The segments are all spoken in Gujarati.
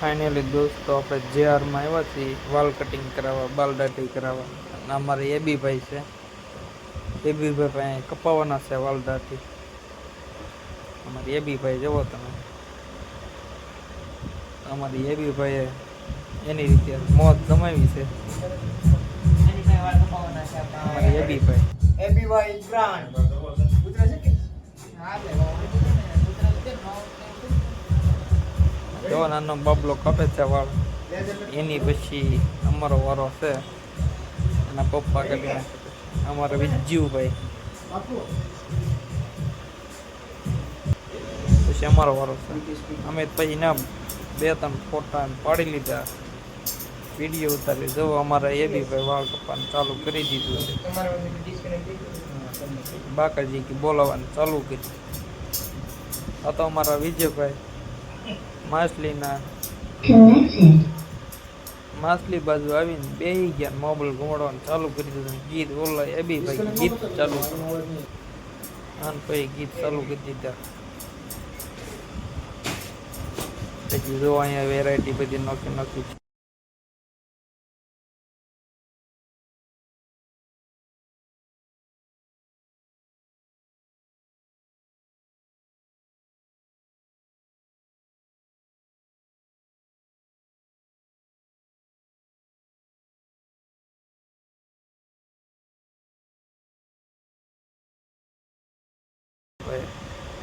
ફાઇનલી દોસ્તો આપણે જે આરમાં આવ્યા છીએ વાલ કટિંગ કરાવવા બાલ દાઢી કરાવવા. અને અમારે એબી ભાઈ છે. એબીભાઈ ભાઈ પાસે કપાવવાના છે વાલ દાઢી. અમારી એબી ભાઈ જુઓ તમે. અમારી એબી ભાઈએ એની રીતે મોત જમાવી છે. અમારી એબીભાઈ એબીવાય બ્રાન્ડ. ઉતરે છે કે જો નાનો બાબલો કાપે છે વાળ. એની પછી અમારો વારો છે. એના પપ્પા કરીને અમારો વિજ્જુભાઈ પછી અમારો વારો છે. અમે પછી ના બે ત્રણ ફોટા પાડી લીધા. વીડિયો ઉતારી જો અમારા એ બી ભાઈ વાળ કપાને ચાલુ કરી દીધું છે. બાકાજી કે બોલાવવાનું ચાલુ કર્યું. આ તો અમારા વિજયભાઈ માછલીના માછલી બાજુ આવીને બે ગયા મોબાઈલ ઘુમાડવાનું ચાલુ કરી દીધું. ગીત ઓલા એ બી ભાઈ ગીત ચાલુ આન પછી ગીત ચાલુ કરી દીધા. પછી જો અહીંયા વેરાયટી બધી નોખી નોખી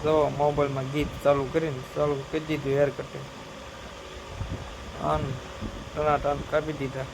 જો મોબાઈલમાં ગીત ચાલુ કરીને ચાલુ કરી દીધું હેર કટિંગ આન ટનાટન કાપી દીધા.